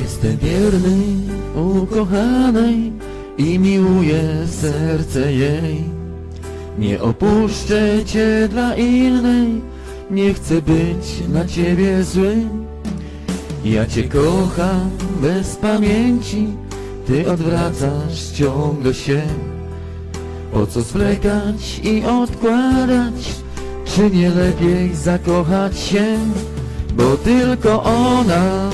Jestem wierny ukochanej i miłuję serce jej. Nie opuszczę cię dla innej, nie chcę być na ciebie zły. Ja cię kocham bez pamięci, ty odwracasz ciągle się. Po co zwlekać i odkładać? Czy nie lepiej zakochać się? Bo tylko ona,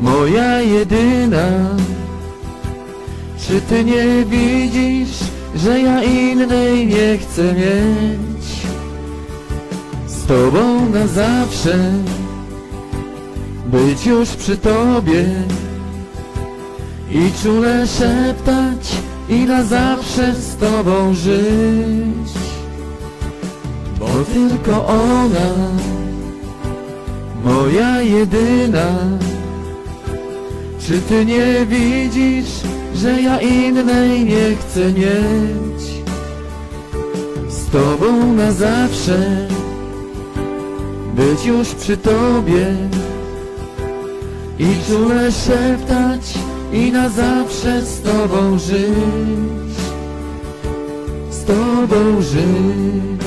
moja jedyna. Czy ty nie widzisz, że ja innej nie chcę mieć? Z tobą na zawsze, być już przy tobie i czule szeptać i na zawsze z tobą żyć. Bo tylko ona, moja jedyna. Czy ty nie widzisz, że ja innej nie chcę mieć? Z tobą na zawsze, być już przy tobie i czule szeptać i na zawsze z tobą żyć, z tobą żyć.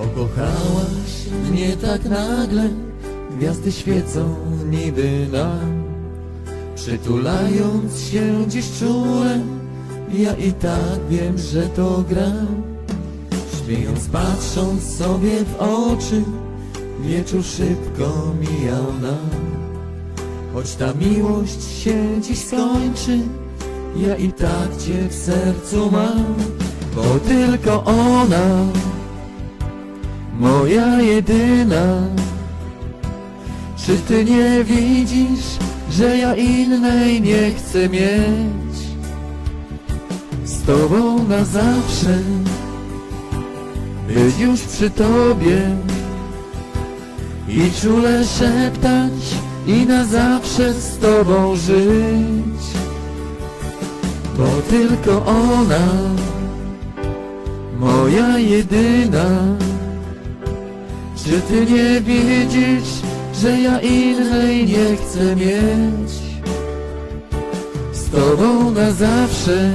Pokochałaś mnie tak nagle, gwiazdy świecą niby nam. Przytulając się dziś czule, ja i tak wiem, że to gra. Śmiejąc, patrząc sobie w oczy, wieczór szybko mijał nam. Choć ta miłość się dziś skończy, ja i tak cię w sercu mam, bo tylko ona moja jedyna. Czy ty nie widzisz, że ja innej nie chcę mieć? Z tobą na zawsze, być już przy tobie i czule szeptać i na zawsze z tobą żyć. Bo tylko ona, moja jedyna. Czy ty nie widzisz, że ja innej nie chcę mieć? Z tobą na zawsze,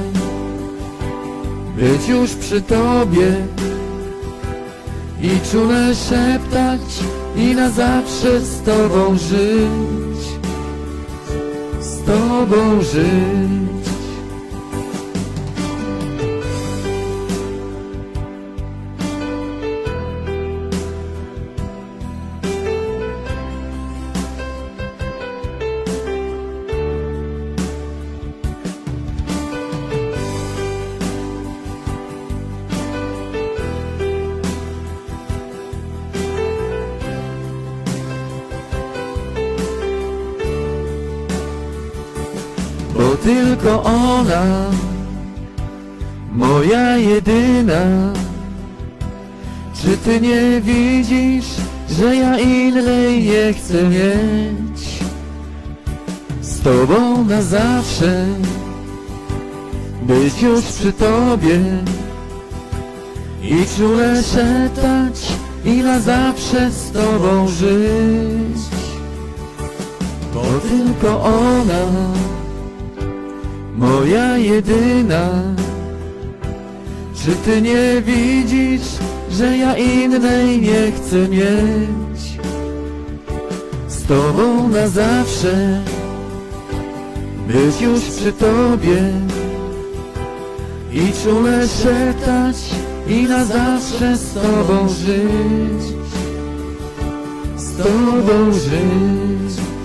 być już przy tobie i czule szeptać i na zawsze z tobą żyć, z tobą żyć. Bo tylko ona, moja jedyna. Czy ty nie widzisz, że ja innej nie chcę mieć? Z tobą na zawsze, być już przy tobie i czule szeptać i na zawsze z tobą żyć. Bo tylko ona, moja jedyna. Czy ty nie widzisz, że ja innej nie chcę mieć? Z tobą na zawsze, być już przy tobie i czule szeptać i na zawsze z tobą żyć, z tobą żyć.